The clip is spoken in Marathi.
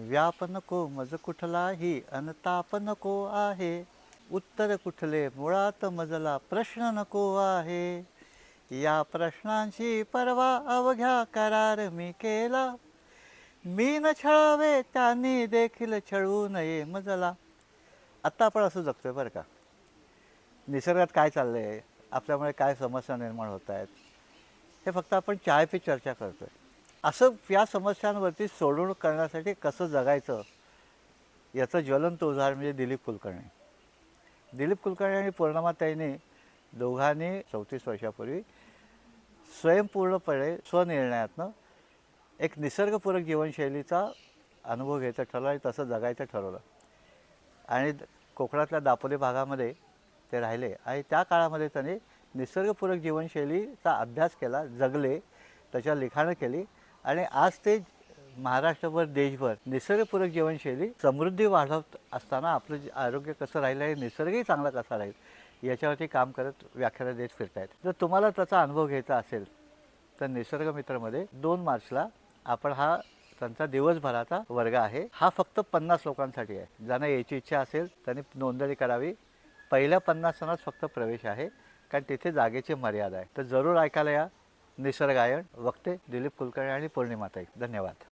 व्याप नको मज कुठलाही अनताप नको आहे. उत्तर कुठले मुळात मजला प्रश्न नको आहे. या प्रश्नांची परवा अवघ्या करार मी केला. मी न छळावे त्यांनी देखील छळू नये मजला. आत्ता आपण असं जगतोय बरं का. निसर्गात काय चाललं आहे आपल्यामुळे काय समस्या निर्माण होत आहेत? हे फक्त आपण चाय पे चर्चा करतोय. असं या समस्यांवरती सोडवणूक करण्यासाठी कसं जगायचं? याचं ज्वलंत उदाहरण म्हणजे दिलीप कुलकर्णी. दिलीप कुलकर्णी आणि पौर्णमाताईने दोघांनी चौतीस वर्षापूर्वी स्वयंपूर्णपणे स्वनिर्णयातनं एक निसर्गपूरक जीवनशैलीचा अनुभव घ्यायचा ठरवला आणि तसं जगायचं ठरवलं. आणि कोकणातल्या दापोली भागामध्ये ते राहिले आणि त्या काळामध्ये त्यांनी निसर्गपूरक जीवनशैलीचा अभ्यास केला जगले त्याच्या लिखाणं केली. आणि आज ते महाराष्ट्रभर देशभर निसर्गपूरक जीवनशैली समृद्धी वाढवत असताना आपलं जे आरोग्य कसं राहिलं आहे निसर्गही चांगला कसा राहील याच्यावरती काम करत व्याख्यानं देत फिरतायत. जर तुम्हाला त्याचा अनुभव घ्यायचा असेल तर निसर्ग मित्रमध्ये दोन मार्चला आपण हा त्यांचा दिवसभराचा वर्ग आहे. हा फक्त पन्नास लोकांसाठी आहे. ज्यांना यायची इच्छा असेल त्यांनी नोंदणी करावी. पहिल्या पन्नास जणांच फक्त प्रवेश आहे कारण तिथे जागेची मर्यादा आहे. तर जरूर ऐकायला या. निसर्गायण वक्ते दिलीप कुलकर्णी आणि पौर्णिमाताई. धन्यवाद.